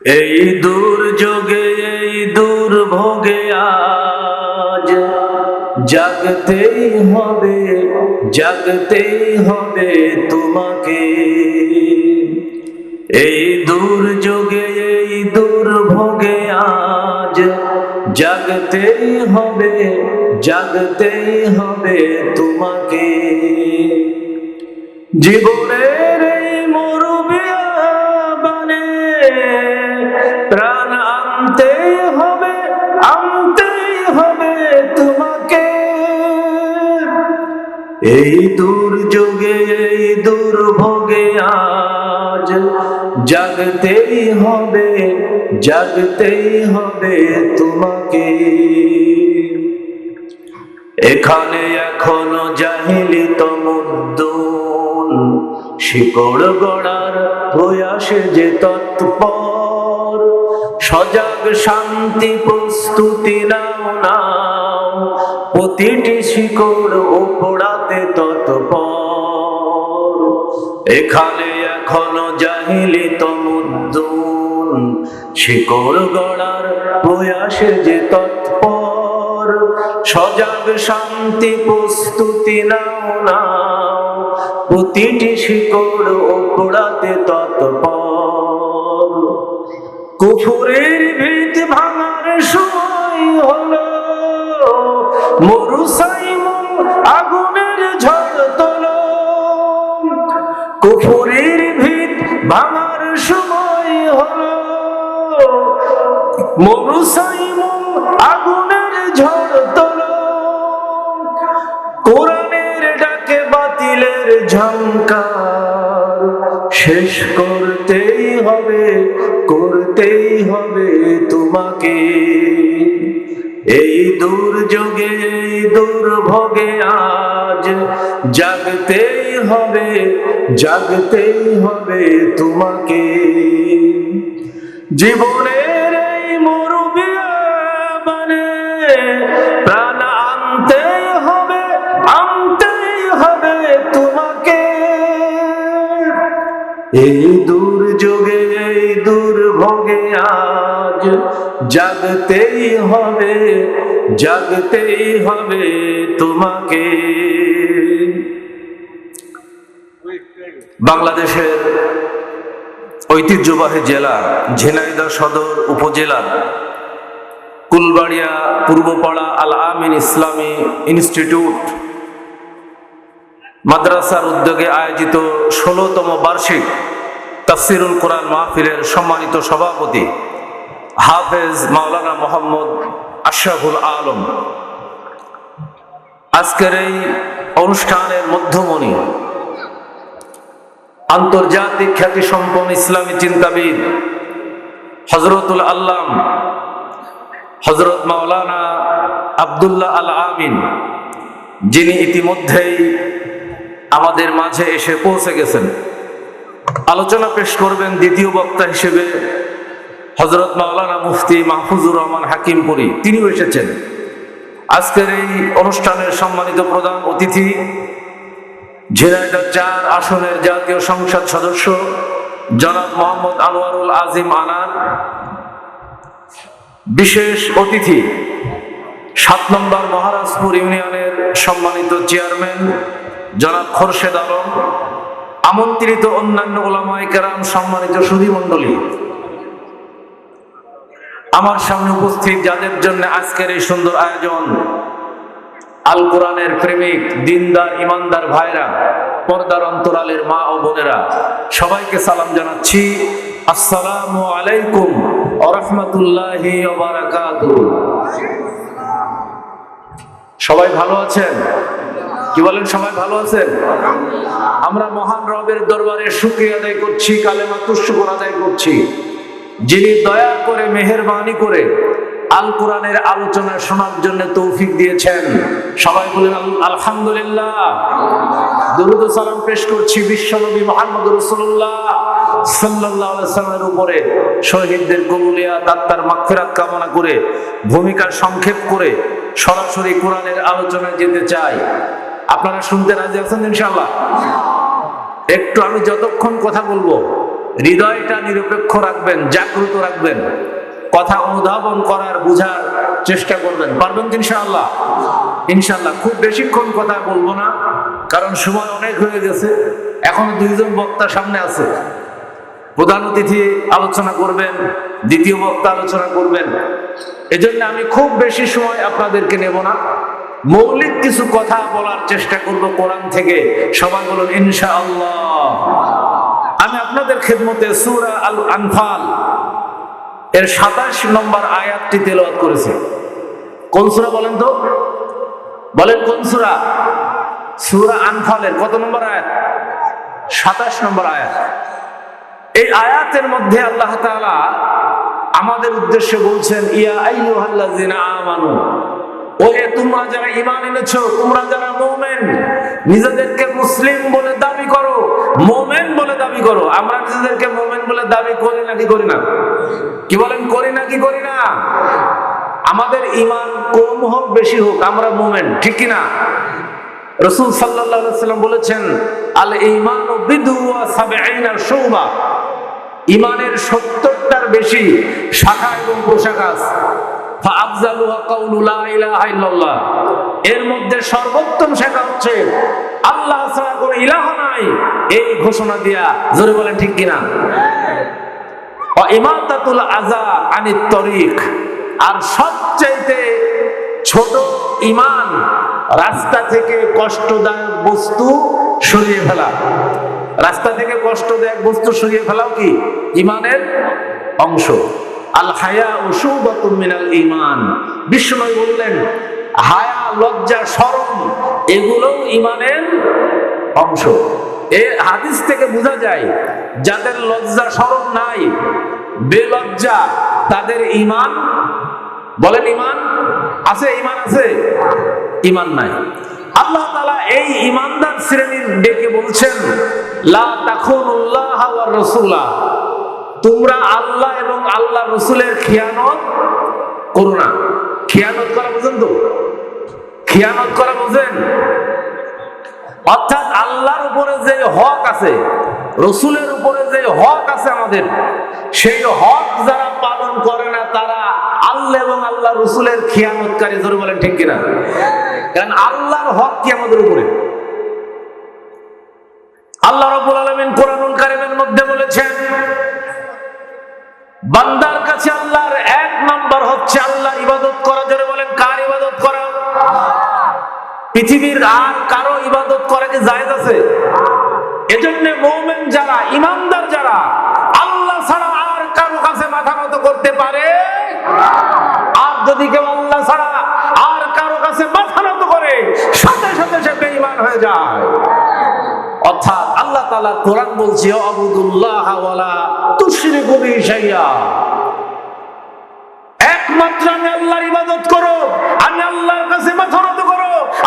এই দুর্যোগে, এই দুর্ভোগে আজ জাগতেই হবে জাগতেই হবে তোমাকে। এই দুর্যোগে, এই দুর্ভোগে আজ জাগতেই হবে জাগতেই হবে তোমাকে। জীবনের এই দুর্যোগে, এই দুর্ভোগে আজ জাগতেই হবে জাগতেই হবে তোমাকে। এখানে এখনও জাহিলি তমুদ্দুন শিকড় গড়ার প্রয়াসে যে তৎপর। সজাগ শান্তি প্রস্তুতি নাও নাও, প্রতিটি শিকড় ওপড়াতে এখানে এখনও জাহিলি তমুদ্দুন শিকড় গড়ার প্রয়াসে যে তৎপর, সজাগ শান্তি প্রস্তুতি নাও নাও। প্রতিটি শিকড় ওপড়াতে তৎপর। কুফুরের ভিত ভাঙার সময় হলো মরুসাইমন ভাঙার সময় হলো। মরুসাইমন আগুনের ঝড় তোলো। কোরআনের ডাকে বাতিলের ঝঙ্কার শেষ করতেই হবে করতেই হবে তোমাকে। এই দুর্যোগে দুর্ভোগে আজ জাগতেই হবে জাগতেই হবে তোমাকে। জীবনের এই মরুবিয়াবানে প্রাণ আনতেই হবে আনতেই হবে তোমাকে। এই দুর্যোগে, এই দুর্ভোগে আজ জাগতেই হবে জাগতেই হবে তোমাকে। বাংলাদেশের ঐতিহ্যবাহী জেলা ঝিনাইদহ সদর উপজেলা কুলবাড়িয়া পূর্বপাড়া আল আমিন ইসলামী ইনস্টিটিউট। মাদ্রাসার উদ্যোগে আয়োজিত ষোলোতম বার্ষিক তাফসিরুল কোরআন মাহফিলের সম্মানিত সভাপতি হাফেজ মাওলানা মোহাম্মদ আশরাফুল আলম। আজকের এই অনুষ্ঠানের মধ্যমণি আন্তর্জাতিক খ্যাতি সম্পন্ন ইসলামী চিন্তাবিদ হজরতুল আল্লাম হজরত মাওলানা আবদুল্লাহ আল আমিন, যিনি ইতিমধ্যেই আমাদের মাঝে এসে পৌঁছে গেছেন। আলোচনা পেশ করবেন দ্বিতীয় বক্তা হিসেবে হজরত মাওলানা মুফতি মাহফুজুর রহমান হাকিমপুরি, তিনিও এসেছেন। আজকের এই অনুষ্ঠানের সম্মানিত প্রধান অতিথি ঝিনাইদহ চার আসনের জাতীয় সংসদ সদস্য জনাব মোহাম্মদ আনোয়ারুল আজিম আনার বিশেষ অতিথি, সাত নম্বর মহারাজপুর ইউনিয়নের সম্মানিত চেয়ারম্যান জনাব খোরশেদ আলম, আমন্ত্রিত অন্যান্য ওলামায় কেরাম সম্মানিত সুধী মণ্ডলী। আমার সামনে উপস্থিত যাদের জন্য আজকের এই সুন্দর আয়োজন আল কোরআনের প্রেমিক, দিনদার, ইমানদার ভাইরা, পর্দার অন্তরালের মা ও বোনেরা, সবাইকে সালাম জানাচ্ছি। আসসালামু আলাইকুম রহমতুল্লাহি সবাই ভালো আছেন? কি বলেন, সবাই ভালো আছেন? আমরা মহান রবের দরবারে শুক্রিয়া আদায় করছি, কালেমা তুষ্কর আদায় করছি। যিনি দয়া করে, মেহরবানি করে আল কোরআনের আলোচনা শোনার জন্য তৌফিক দিয়েছেন। সবাই বলেন আল- আলহামদুলিল্লাহ। দরুদ সালাম পেশ করছি বিশ্বনবী মোহাম্মদ রসুল্লাহ সাল্লাহ সাল্লামের উপরে। শহীদদের কবুলিয়া, তাত্তার মাগফিরাত কামনা করে ভূমিকার সংক্ষেপ করে সরাসরি কোরআনের আলোচনায় যেতে চাই। আপনারা শুনতে রাজি আছেন ইনশাল্লাহ একটু আমি যতক্ষণ কথা বলব, হৃদয়টা নিরপেক্ষ রাখবেন, জাগ্রত রাখবেন। কথা অনুধাবন করার, বুঝার চেষ্টা করবেন। পারবেন ইনশাআল্লাহ? ইনশাআল্লাহ। খুব বেশিক্ষণ কথা বলব না, কারণ সময় অনেক হয়ে গেছে। এখন দুইজন বক্তা সামনে আছে। প্রধান অতিথি আলোচনা করবেন, দ্বিতীয় বক্তা আলোচনা করবেন। এজন্য আমি খুব বেশি সময় আপনাদেরকে নেব না। মৌলিক কিছু কথা বলার চেষ্টা করব কোরআন থেকে। সবাই বলুন, ইনশাআল্লাহ। আমি আপনাদের খেদমতে সুরা আল আনফাল এর সাতাশ নম্বর আয়াতটি তেলাওয়াত করেছি। কোন সুরা বলেন তো? বলেন কোন সুরা? আনফালের কত নম্বর আয়াত? সাতাশ নম্বর আয়াত। এই আয়াতের মধ্যে আল্লাহ আমাদের উদ্দেশ্যে বলছেন, ইয়া আইয়ুহাল্লাযিনা ওহে তোমরা যারা ঈমান এনেছো, তোমরা যারা মুমিন, নিজেদেরকে মুসলিম বলে দাবি করো, মুমিন বলে দাবি করো, আমরা নিজেদেরকে দাবি করি নাকি করি না? কি বলেন, করি না কি করি না? আমাদের ইমান কম হোক, বেশি হোক, আমরা মোমেন, ঠিক না? রসুল সাল্লাম বলেছেন, আল সাবঈনা শুবা ইমানের সত্তরটার বেশি শাখা এবং পোশাক। এর মধ্যে সর্বোত্তম শাখা হচ্ছে, আল্লাহ ছাড়া কোনো ইলাহ নাই। এই ঘোষণা দিয়া, জোরে বলেন ঠিক কিনা? ইমাতাতুল আযা আনিত তরিক। আর সবচাইতে ছোট ইমান রাস্তা থেকে কষ্টদায়ক বস্তু সরিয়ে ফেলা। রাস্তা থেকে কষ্টদায়ক বস্তু সরিয়ে ফেলাও কি? ইমানের অংশ। আল হায়া উসুবাতুম মিনাল ইমান বিষ্ণু বললেন, হায়া, লজ্জা, শরম এগুলোও ইমানের অংশ। এ হাদিস থেকে বোঝা যায়, যাদের লজ্জা, শরম নাই, বেলজ্জা, তাদের ইমান বলেন ইমান আছে ইমান আছে? ইমান নাই। আল্লাহ তালা এই ইমানদার শ্রেণির ডেকে বলছেন, লা তাখুনুল্লাহ ওয়ার রাসূলা। তোমরা আল্লাহ এবং আল্লাহ রসুলের খেয়ানত করো না। খেয়ানত করা বুঝেন তো? খেয়ানত করা বুঝেন? অর্থাৎ আল্লাহর উপরে যে হক আছে, রসুলের উপরে যে হক আছে আমাদের, সেই হক যারা পালন করে না, তারা আল্লাহ এবং আল্লাহ রসুলের খেয়ানতকারী। ধরে বলেন ঠিক কিনা? কারণ আল্লাহর হক কি আমাদের উপরে? পৃথিবীর আর কারও ইবাদত করা কি জায়েজ আছে? এজন্য মুমিন যারা, ইমানদার যারা, আল্লাহ ছাড়া আর কারও কাছে মাথা নত করতে পারে? আর যদি কেউ আল্লাহ ছাড়া আর কারও কাছে মাথা নত করে, সাথে সাথে সে বেঈমান হয়ে যায়। অর্থাৎ আল্লাহ তাআলা কোরআন বলছে আবুদুল্লাহ ওয়ালা তুশরিকু বিহি একমাত্র আমি আল্লাহর ইবাদত করো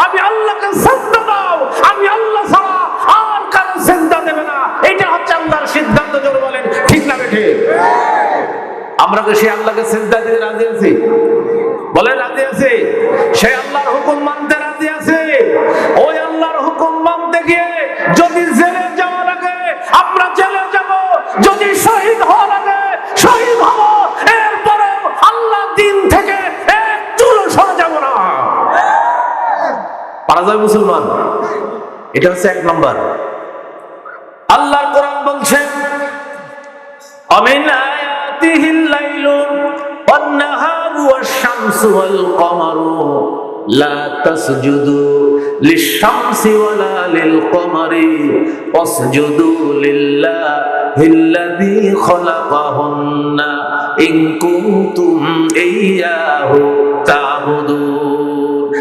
আমি আল্লাহকে সাজদা দাও। আমি আল্লাহ ছাড়া আর কারও সিজদা দেবে না। এটা হচ্ছে আল্লাহর সিদ্ধান্ত, জোর বলেন, ঠিক না বেঠে? আমরা কি সেই আল্লাহকে সিদ্ধান্ত দিতে রাজি আছি। বলে রাজি আছে? সেই আল্লাহর হুকুম মানতে পারা যায় মুসলমান? এটা হচ্ছে এক নম্বর। আল্লাহ কোরআন বলছেন লা তাসজুদু লিশ-শামসি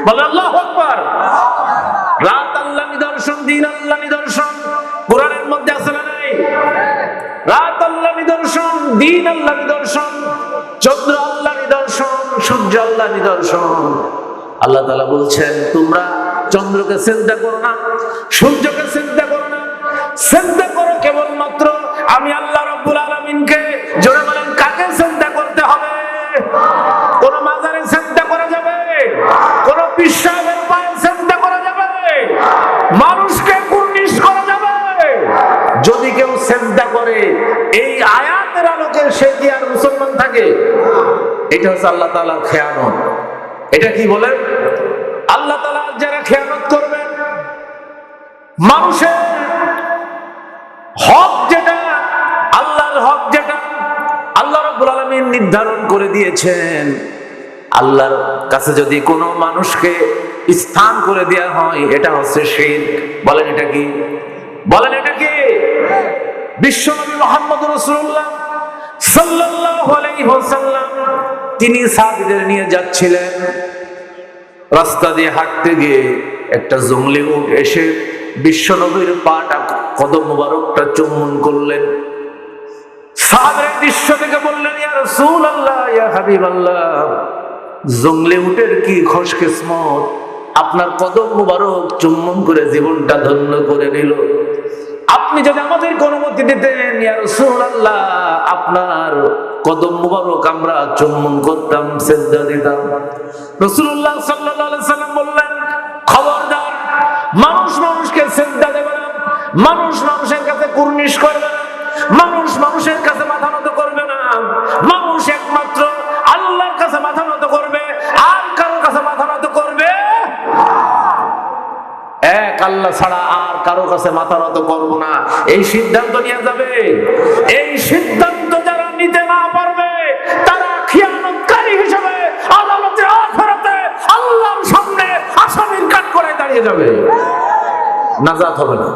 বলে, আল্লাহু আকবার। রাত আল্লাহ নিদর্শন, দিন আল্লাহ নিদর্শন। কোরআনের মধ্যে আছে না নাই? রাত আল্লাহ নিদর্শন, দিন আল্লাহ নিদর্শন, চন্দ্র আল্লাহ নিদর্শন, সূর্য আল্লাহ নিদর্শন। আল্লাহ তাআলা বলছেন, তোমরা চন্দ্রকে চিন্তা করো না, সূর্যকে চিন্তা করো না। চিন্তা করো কেবলমাত্র আমি আল্লাহ রব্বুল আলামিনকে। জোরে সেজদা করে। এই আয়াতের আলোকে সে কি আর মুসলমান থাকে? এটা হচ্ছে আল্লাহ তালার খেয়ানত। এটা কি বলেন আল্লাহ তালা যারা খেয়ানত করবেন, মানুষের হক যেটা, আল্লাহর হক যেটা আল্লাহ রব্বুল আলমিন নির্ধারণ করে দিয়েছেন। আল্লাহর কাছে যদি কোনো মানুষকে স্থান করে দেওয়া হয়, এটা হচ্ছে শেখ বলেন এটা কি? বলেন এটা কি? বিশ্বনবী মোহাম্মদ আলাইহি ওয়াসাল্লাম, তিনি সাহাবীদের নিয়ে যাচ্ছিলেন। রাস্তা দিয়ে হাঁটতে গিয়ে একটা জঙ্গলি উট এসে বিশ্বনবীর পাটা কদম মোবারকটা চুম্বন করলেন। সাহাবের দৃশ্য থেকে বললেন, ইয়া রাসূল আল্লাহ ইয়া হাবিব আল্লাহ জঙ্গলি উটের কি খোশ কিসমত? আপনার কদম মোবারক চুম্বন করে জীবনটা ধন্য করে নিল। আপনি যদি আমাদের অনুমতি দিতেন আপনার কদম মুবারক আমরা চুম্বন করতাম সেজদা দিতাম। রাসূলুল্লাহ কারও কাছে মাথা নত করব না। এই সিদ্ধান্ত নিয়ে যাবে। এই সিদ্ধান্ত যারা নিতে না পারবে, তারা হিসেবে আদালতে সামনে আসামির করে দাঁড়িয়ে যাবে। নাজাত হবে না।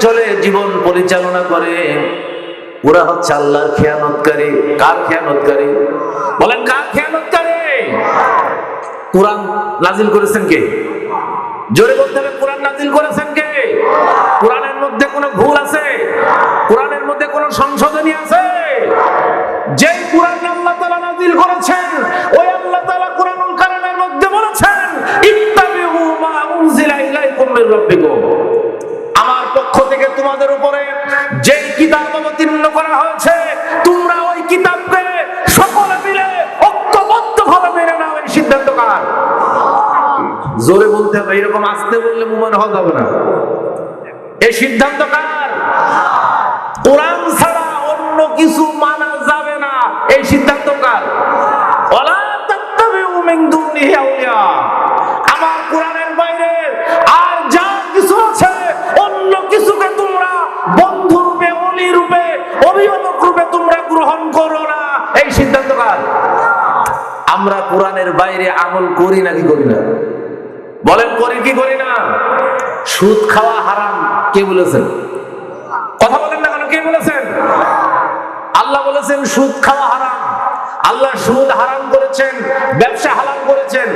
চলে জীবন পরিচালনা করে। ওরা হচ্ছে আল্লাহর খেয়ানতকারী। কার খেয়ানতকারী? বলেন, কার খেয়ানতকারী? কোরআন নাজিল করেছেন কে? জোরে বলতে হবে, কোরআন নাজিল করেছেন কে? কোরআনের মধ্যে কোনো ভুল আছে? কোরআনের মধ্যে কোনো সংশোধনী আছে? যে কোরআন আল্লাহ তাআলা নাজিল করেছেন, ওই আল্লাহ তাআলা কোরআনুল কারীমের মধ্যে বলেছেন, ইত্তাবিউ মা উনজিলা ইলাইকুম মির কিতাব অবতীর্ণ করা হয়েছে। তোমরা ওই কিতাবকে সকলে মিলে ঐক্যবদ্ধভাবে মেনে নাও এই সিদ্ধান্ত কার জোরে বলতে হবে, এরকম আসতে বললে মুমান হক হবে না। এই সিদ্ধান্ত কার কোরআন ছাড়া অন্য কিছু মানা বাইরে আমল করি নাকি করি না? বলেন করি কি করি না? সুদ খাওয়া হারাম, কে বলেছেন? কথা বলেন না কেন, কে বলেছেন? আল্লাহ বলেছেন, সুদ খাওয়া হারাম। আল্লাহ সুদ হারাম করেছেন, ব্যবসা হারাম করেছেন।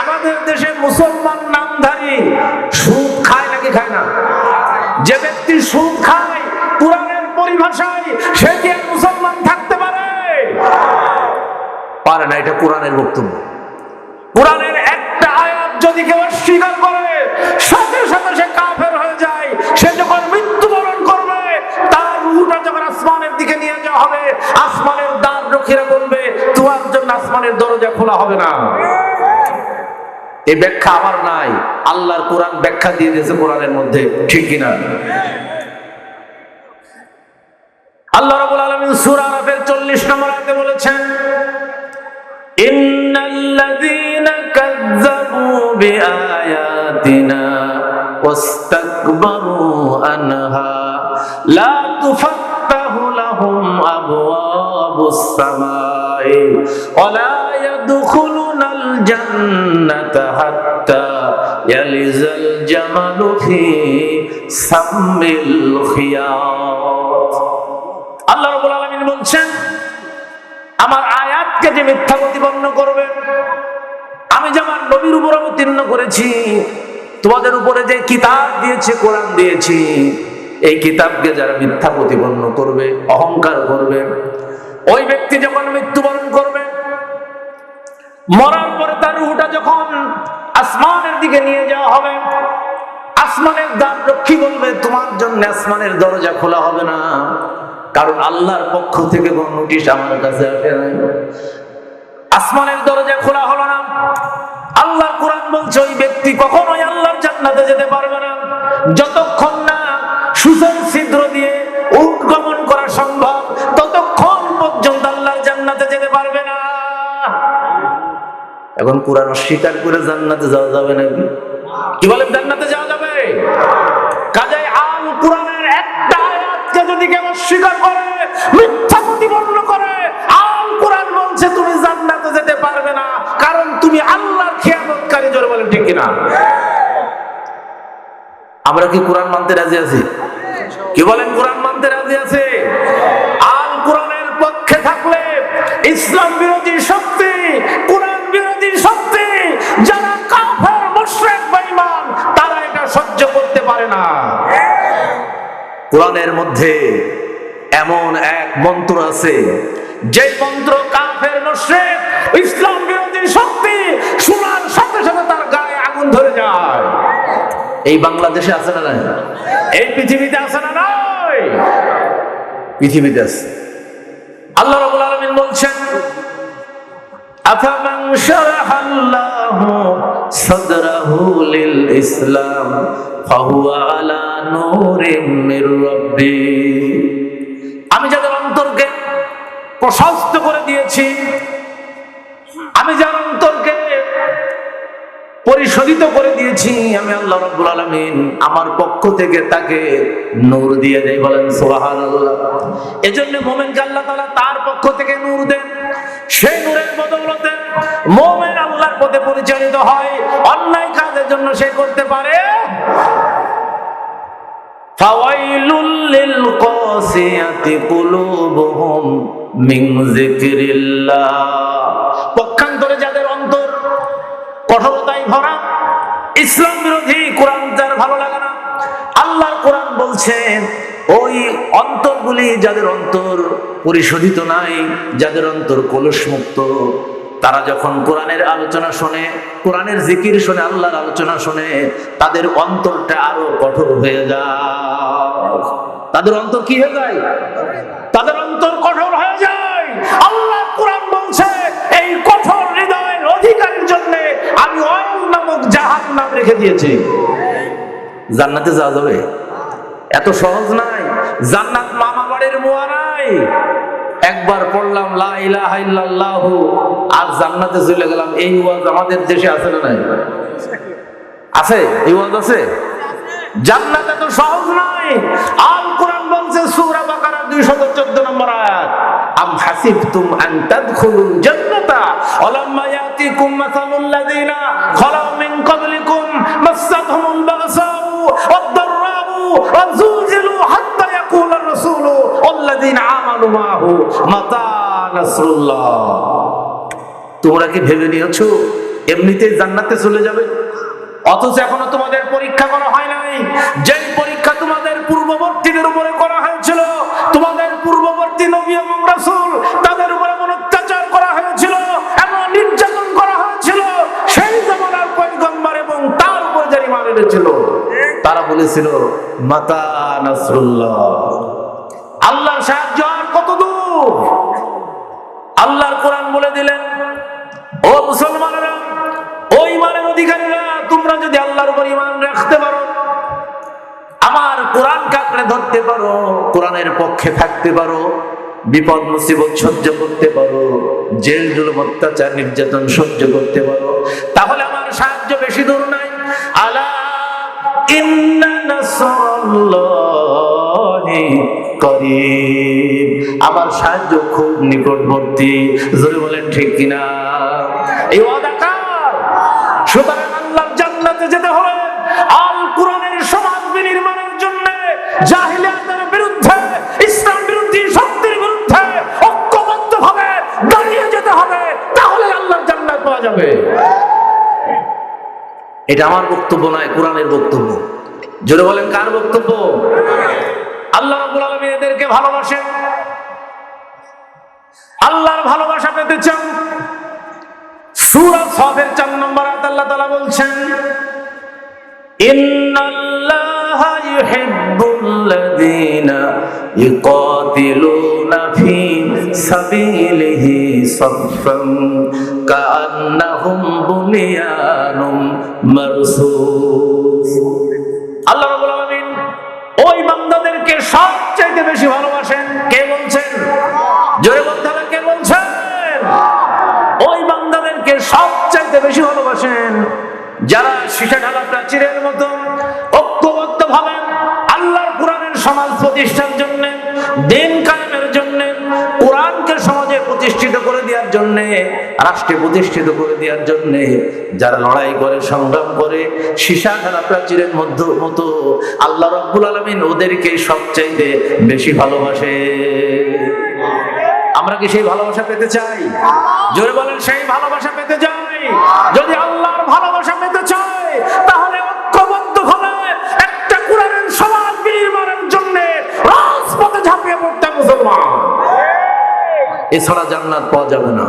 আমাদের দেশে মুসলমান নামধারী সুদ খায় নাকি খায় না? যে ব্যক্তি সুদ খায়, কোরআনের পরিভাষায় সে কি মুসলমান থাকতে পারে? পারে না, এটা কোরআনের বক্তব্য। কোরআনের একটা আয়াত যদি কেউ অস্বীকার করে, সাথে সাথে সে কাফের হয়ে যায়। সে যখন মৃত্যুবরণ করবে, তার রুহটা যখন আসমানের দিকে নিয়ে যাওয়া হবে, আসমানের দ্বার রক্ষীরা বলবে, তোমার জন্য আসমানের দরজা খোলা হবে না। এই ব্যাখ্যা আমার নাই। আল্লাহর কোরআন ব্যাখ্যা দিয়ে দিয়েছে কোরআনের মধ্যে। ঠিক কিনা? আল্লাহ রাব্বুল আলামিন সূরা আরাফের 40 নম্বর আয়াতে বলেছেন ইন্নাল্লাযীনা ওয়াস্তাকবারু আনহা, লা তুফাত্তাহু লাহুম আবওয়াবুস সামাই, ওয়া লা ইয়াদখুলুনাল জান্নাতা হাত্তা ইয়ালিজাল জামালু ফি সাম্মিল খিয়াত। আল্লাহ রাব্বুল আলামিন বলছেন, আমার আয়াতকে যে মিথ্যা প্রতিপন্ন আমার নবীর উপর অবতীর্ণ করেছি। তোমাদের উপরে যে কিতাব দিয়েছে, কোরআন দিয়েছি, এই কিতাবকে যারা মিথ্যা প্রতিপন্ন করবে, অহংকার করবে, ওই ব্যক্তি যখন মৃত্যুবরণ করবে, মরার পরে তার রুহটা যখন আসমানের দিকে নিয়ে যাওয়া হবে, আসমানের দ্বার রক্ষী বলবে, তোমার জন্য আসমানের দরজা খোলা হবে না। কারণ আল্লাহর পক্ষ থেকে কোন নোটিশ আমার কাছে আসে নাই। আসমানের দরজা খোলা হলো না। আল্লাহর কোরআন বলছে, ওই ব্যক্তি কখনোই আল্লাহর জান্নাতে যেতে পারবে না। যতক্ষণ না সুজন ছিদ্র দিয়ে উট গমন করা সম্ভব, ততক্ষণ পর্যন্ত আল্লাহর জান্নাতে যেতে পারবে না। এখন কোরআন অস্বীকার করে জান্নাতে যাওয়া যাবে নাকি কি বলেন, জান্নাতে যাওয়া যাবে? কাজে আল কোরআনের একটা আয়াতকে যদি কেউ অস্বীকার করে, মিথ্যা প্রতিপন্ন আল্লাহর খেয়ামতকারী জোরে বলেন ঠিক কিনা? আমরা কি কোরআন মানতে রাজি আছি? কি বলেন কোরআন মানতে রাজি আছে? আল কোরআনের পক্ষে থাকলে ইসলাম বিরোধী শক্তি, কোরআন বিরোধী শক্তি, যারা কাফের, মুশরিক, বেঈমান, তারা এটা সহ্য করতে পারে না। কোরআনের মধ্যে এমন এক মন্ত্র আছে যে মন্ত্র কাফের, মুশরিক, ইসলাম বিরোধী শক্তি যায়। এই বাংলাদেশে আছে না নাই? এই পৃথিবীতে আছে না নাই? পৃথিবীতে আছে। আল্লাহ রাব্বুল আলামিন বলছেন আফামান শারাহাল্লাহু সাদরাহু লিল ইসলাম ফাহুয়া আলা নূরিম মির রাব্বি। আমি যাদের অন্তরকে প্রশস্ত করে দিয়েছি পরিশোধিত করে দিয়েছি। আমি আল্লাহ রাব্বুল আলামিন আমার পক্ষ থেকে তাকে নূর দিয়ে দেয় বলেন সুবহানাল্লাহ। এজন্য মুমিনকে আল্লাহ তাআলা তার পক্ষ থেকে নূর দেন। সেই নূরের বদৌলতে মোমেন আল্লাহর পথে পরিচালিত হয়। অন্যায় কাজের জন্য সে করতে পারে। পক্ষান্তরে যাদের অন্তর কঠোরতায় ভরা। ইসলাম বিরোধী কোরআন যার ভালো লাগে না, আল্লাহর কোরআন বলছেন ওই অন্তরগুলি যাদের অন্তর পরিশোধিত নাই, যাদের অন্তর কলুষ মুক্ত তারা যখন কোরআনের আলোচনা শোনে, কোরআনের জিকির শোনে, আল্লাহর আলোচনা শোনে, তাদের অন্তরটা আরও কঠোর হয়ে যায়। তাদের অন্তর কি হয়ে যায়? তাদের অন্তর কঠোর হয়ে যায়। আল্লাহ জাহান নাম রেখে দিয়েছি। জান্নাতে যাওয়া যাবে? এত সহজ নাই। জান্নাত মামা বাড়ির মোয়া নাই। একবার পড়লাম, লা ইলাহা ইল্লাল্লাহু, আর জান্নাতে চলে গেলাম। এই ওয়াজ আমাদের দেশে আছে না নাই? আছে? এই ওয়াজ আছে? জান্নাত এত সহজ নয় আল বলছে সূরা বাকারা 214 নম্বর আয়াত, আম হাসিবতুম আন জান্নাতা? ইয়াতিকুম মাসালুল লাযিনা খালাউ মিন ক্বাবলিকুম বাগসাউ ওয়াদ-দাররাউ হাত্তা ওয়াল্লাযিনা আমানু মাহু মাতা নাসরুল্লাহ। তোমরা কি ভেবে নিয়েছো এমনিতেই জান্নাতে চলে যাবে? অথচ এখনও তোমাদের পরীক্ষা করা হয় নাই। যেই নবী এবং রাসূল তাদের উপরে এমন অত্যাচার করা হয়েছিল, এমন নির্যাতন করা হয়েছিল, সেই জামানার পয়গম্বর এবং তার উপর যারা ইমান তারা বলেছিল, মাতা নাসরুল্লাহ। আল্লাহর সাহায্য আর কত আল্লাহর কোরআন বলে দিলেন, ও মুসলমানেরা, ও ইমানের অধিকারীরা, তোমরা যদি আল্লাহর উপর ইমান রাখতে পারো, আমার কোরআন কাকড়ে ধরতে পারো, কোরআনের পক্ষে থাকতে পারো বিপদ মুসিবত সহ্য করতে পারো, জেল জুলুম অত্যাচার নির্যাতন সহ্য করতে পারো। তাহলে আমার সাহায্য বেশি দূর নাই। আলা আমার সাহায্য খুব নিকটবর্তী। জোরে বলেন ঠিক কিনা? এই ওয়াদা কার? সুতরাং আল্লাহর জান্নাতে যেতে হবে আল কোরআনের সমাজ বিনির্মাণের জন্য জাহিলিয়াতের যাবে। এটা আমার বক্তব্য নয় কোরআনের বক্তব্য। জোরে বলেন কার বক্তব্য? আল্লাহ রাব্বুল আলামিন এদেরকে ভালোবাসেন। আল্লাহর ভালোবাসা পেতে চান। সূরা সাফের 4 নম্বর আয়াত আল্লাহ তাআলা বলছেন ইন্নাল্লাহা ইউহিব্বুল্লাযীনা ইউকাতিলুনা ফি সাবিলিহি صفا كأنهم بنيان مرصوص আল্লাহ রাব্বুল আলামিন ওই বান্দাদেরকে সবচাইতে বেশি ভালোবাসেন কে বলছেন জোরে বলতে হবে কে বলছেন ওই বান্দাদেরকে সবচাইতে বেশি ভালোবাসেন যারা সীসা ঢালা প্রাচীরের মতো ঐক্যবদ্ধ ভাবে আল্লাহর কোরআনের সমাজ প্রতিষ্ঠার জন্য দিন জন্য, রাষ্ট্রে প্রতিষ্ঠিত করে দেওয়ার জন্য, যারা লড়াই করে, সংগ্রাম করে সীসা খেলা প্রাচীরের মধ্যে, মতো, আল্লাহ রব্বুল আলমিন ওদেরকে সবচাইতে বেশি ভালোবাসে। আমরা কি সেই ভালোবাসা পেতে চাই? জোরে বলেন, সেই ভালোবাসা পেতে চাই। এছাড়া জান্নাত পাওয়া যাবে না।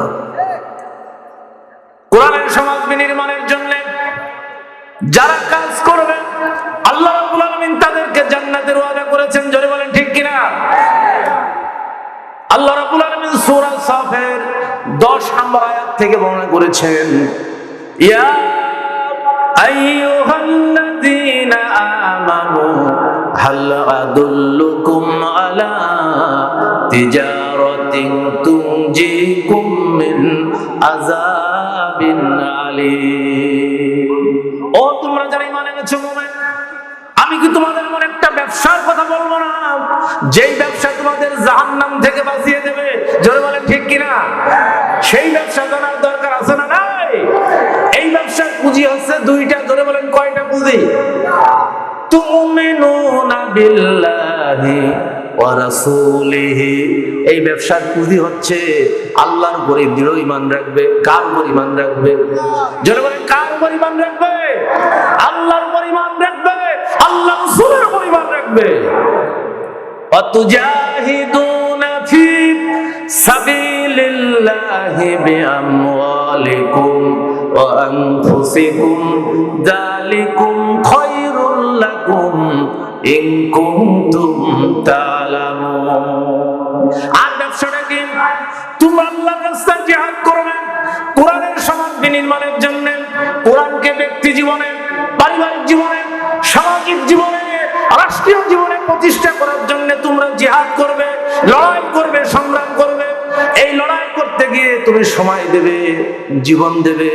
কোরআনের সমাজ বিনির্মাণের জন্য যারা কাজ করবে, আল্লাহ তাদেরকে জান্নাতের ওয়াদা করেছেন, জোরে বলেন ঠিক কিনা? আল্লাহ রাব্বুল আলামিন সূরা সাফের 10 নম্বর আয়াত থেকে বর্ণনা করেছেন, ইয়া আইয়ুহাল্লাযীনা আমানু, হাল আদুল্লুকুম আলা তিজারাতিন তুনজিকুম মিন আযাবিন আলীম ও, তোমরা যারা মুমিন, আমি কি তোমাদের এমন একটা ব্যবসার কথা বলব না? যেই ব্যবসা তোমাদের জাহান্নাম থেকে বাঁচিয়ে দেবে, জোরে বলে ঠিক কিনা? সেই ব্যবসা জানার দরকার আছে না নাই? এই ব্যবসার পুঁজি হচ্ছে দুইটা, জোরে বলেন কয়টা পুঁজি? তুমিনুনা বিল্লাহি এই ব্যবসার পুঁজি হচ্ছে আল্লাহর উপরে দৃঢ় ইমান রাখবে, কার উপর ইমান রাখবে? জনগণের কার উপর ইমান রাখবে? আল্লাহর উপর ইমান রাখবে, আল্লাহ রসুলের উপর ইমান রাখবে। অতুজাহিদুনা ইন কুনতুম তালামুন। আর ব্যবসাটা কি তোমরা আল্লাহর রাস্তায় জিহাদ করবে। কোরআনের সমাধি নির্মাণের জন্য, কোরআনকে ব্যক্তি জীবনে, পারিবারিক জীবনে, সামাজিক জীবনে, রাষ্ট্রীয় জীবনে প্রতিষ্ঠা করার জন্য তোমরা জিহাদ করবে, লড়াই করবে, সংগ্রাম করবে। এই লড়াই করতে গিয়ে তুমি সময় দেবে, জীবন দেবে।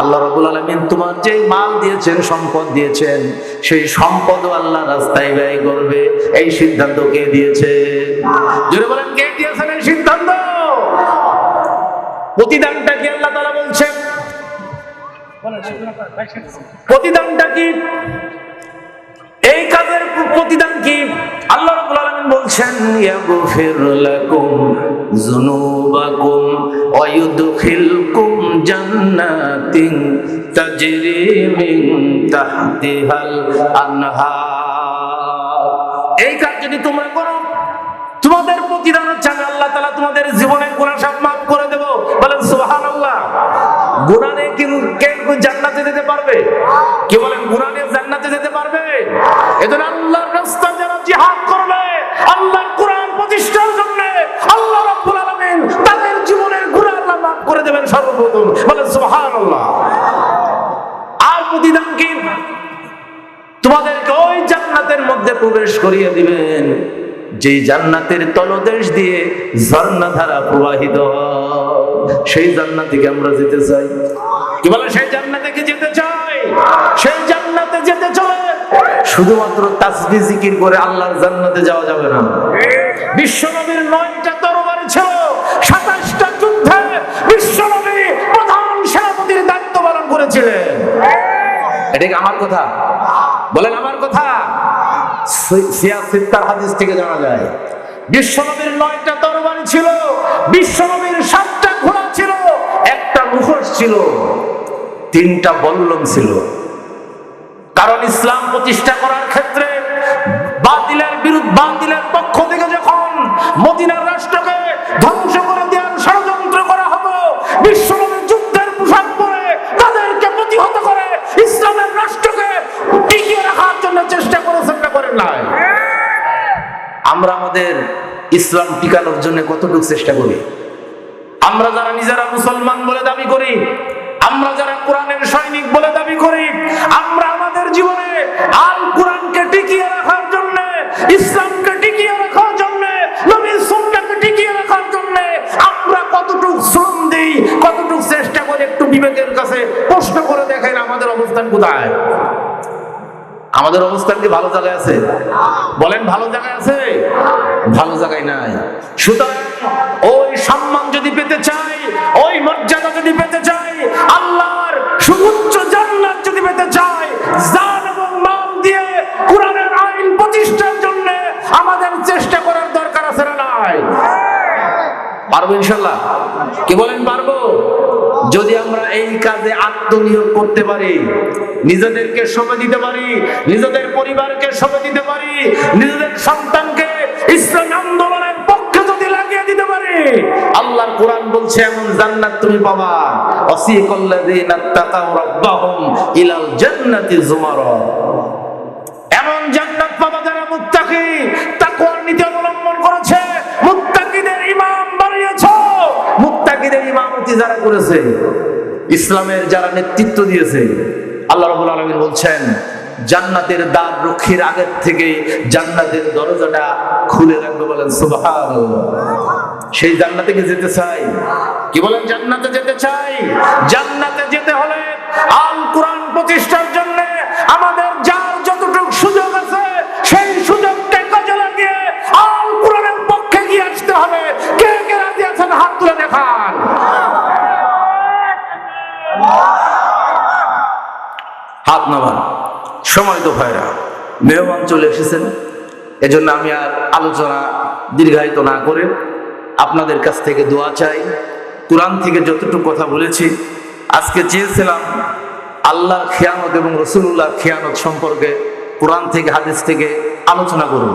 আল্লাহ রাব্বুল আলামিন তোমার যে মাল দিয়েছেন, সম্পদ দিয়েছেন, সেই সম্পদও আল্লাহ রাস্তায় ব্যয় করবে। এই সিদ্ধান্ত কে দিয়েছে? বলেন, কে দিয়েছেন এই সিদ্ধান্ত? প্রতিদানটা কি আল্লাহ তাআলা বলছেন? প্রতিদানটা কি? এই কাজের প্রতিদান কি? আল্লাহ তোমাদের প্রতিদান হচ্ছে আল্লাহ তাআলা তোমাদের জীবনের গুনাহ সব মাফ করে দেব। বলেন, সুবহানাল্লাহ। গুনাহ নিয়ে কি কে জান্নাতে যেতে পারবে? কি বলেন নিয়ে জান্নাতে যেতে পারবে? এজন্য যারা জিহাদ করবে আল্লাহর কোরআন প্রতিষ্ঠার জন্য আল্লাহ রাব্বুল আলামিন তাদের জীবনের গুনাহ আল্লাহ মাফ করে দেবেন সর্বপ্রথম। বলেন সুবহানাল্লাহ। আর প্রতিদান কি তোমাদেরকে ওই জান্নাতের মধ্যে প্রবেশ করিয়ে দিবেন। যে জান্নাতের তলদেশ দিয়ে ঝর্ণা ধারা প্রবাহিত সেই জান্নাতিকে আমরা যেতে চাই। কি বলে, সেই জান্নাতে কি যেতে চাই? সেই জান্নাতে শুধুমাত্র তাসবি জিকির করে আল্লাহর জান্নাতে যাওয়া যাবে না। বিশ্বনবীর নয়টা তরবারি ছিল সাতাশটা যুদ্ধে বিশ্বনবী প্রধান সেনাপতির দায়িত্ব পালন করেছিলেন। এটা আমার কথা? বলেন আমার কথা। সিয়াসিত্তার হাদিস থেকে জানা যায়। বিশ্বনবীর নয়টা তরবারি ছিল বিশ্বনবীর সাতটা ঘোড়া ছিল একটা মুখোশ ছিল তিনটা বল্লম ছিল। কারণ ইসলাম প্রতিষ্ঠা করার ক্ষেত্রে বাতিলের বিরুদ্ধে, বাতিলের পক্ষ থেকে যখন মদিনার রাষ্ট্রকে ধ্বংস করে দেওয়ার ষড়যন্ত্র করা হতো, বিশ্বনবী যুদ্ধের পোশাক পরে তাদেরকে প্রতিহত করে ইসলামের রাষ্ট্রকে টিকিয়ে রাখার জন্য চেষ্টা করেছেন না করেন নাই। আমরা আমাদের ইসলাম টিকানোর জন্য কতটুকু চেষ্টা করি? আমরা যারা নিজেরা মুসলমান বলে দাবি করি, আমরা যারা কোরআনের সৈনিক বলে দাবি বিবেকের কাছে প্রশ্ন করে দেখেন আমাদের অবস্থান কোথায়? আমাদের অবস্থান কি ভালো জায়গায় আছে? বলেন, ভালো জায়গায় আছে? ভালো জায়গায় নাই। সুতরাং নিজেদেরকে সময় দিতে পারি, নিজেদের পরিবারকে সময় দিতে পারি, নিজেদের সন্তানকে ইসলাম আন্দোলনের পক্ষে যদি লাগিয়ে দিতে পারি। আল্লাহর কোরআন বলছে, এমন জান্নাত তুমি পাবা। ওয়াসিকাল্লাযীনা তাকাউ রাব্বাহুম ইলাল জান্নাতি যুমারা এমন জান্নাত পাবা যারা মুত্তাকি, তাকওয়ার নীতি অবলম্বন করেছে, মুত্তাকিদের ইমাম বানিয়েছো মুত্তাকিদের ইমামতি যারা করেছে, ইসলামের যারা নেতৃত্ব দিয়েছে আল্লাহ রাব্বুল আলামিন বলছেন, জান্নাতের দ্বার রক্ষীর আগের থেকে জান্নাতের দরজাটা খুলে রাখবে বলেন, সুবহানাল্লাহ। সেই জান্নাতে কি যেতে চাই? কি বলেন, জান্নাতে যেতে চাই? জান্নাতে যেতে হলে আল কোরআন প্রতিষ্ঠার জন্য আমাদের যার যতটুকু সুযোগ আছে, সেই সুযোগটা কাজে লাগিয়ে আল কোরআনের পক্ষে গিয়ে আসতে হবে। কে কে রাজি আছেন, হাত তুলে দেখান। হাত নামান। সময় তো ভাইরা, মেহমান চলে এসেছেন। এজন্য আমি আর আলোচনা দীর্ঘায়িত না করে আপনাদের কাছ থেকে দোয়া চাই। কোরআন থেকে যতটুকু কথা বলেছি, আজকে চেয়েছিলাম আল্লাহর খেয়ানত এবং রসুল্লাহর খেয়ানত সম্পর্কে কোরআন থেকে, হাদিস থেকে আলোচনা করব।